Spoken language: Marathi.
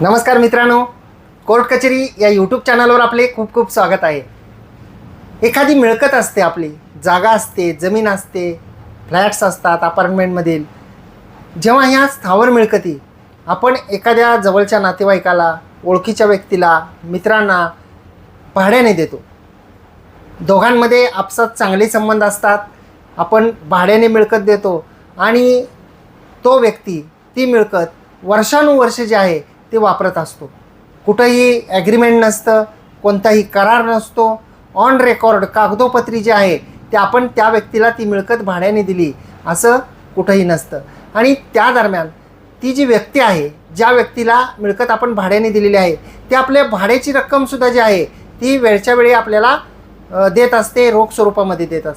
नमस्कार मित्रांनो कोर्ट कचेरी या यूट्यूब चॅनलवर आपले खूप खूप स्वागत आहे. एखादी मिळकत असते आपली जागा असते जमीन असते फ्लॅट्स असतात अपार्टमेंटमधील जेव्हा ह्या स्थावर मिळकती आपण एखाद्या जवळच्या नातेवाईकाला ओळखीच्या व्यक्तीला मित्रांना भाड्याने देतो. दोघांमध्ये आपसात चांगले संबंध असतात आपण भाड्याने मिळकत देतो आणि तो व्यक्ती ती मिळकत वर्षानुवर्ष जे आहे ते वापरत असतो. कुठंही ॲग्रीमेंट नसतं कोणताही करार नसतो. ऑन रेकॉर्ड कागदोपत्री जे आहे ते आपण त्या व्यक्तीला ती मिळकत भाड्याने दिली असं कुठंही नसतं. आणि त्या दरम्यान ती जी व्यक्ती आहे ज्या व्यक्तीला मिळकत आपण भाड्याने दिलेली आहे ते आपल्या भाड्याची रक्कमसुद्धा जी आहे ती वेळच्या वेळी आपल्याला देत असते रोख स्वरूपामध्ये देत असते.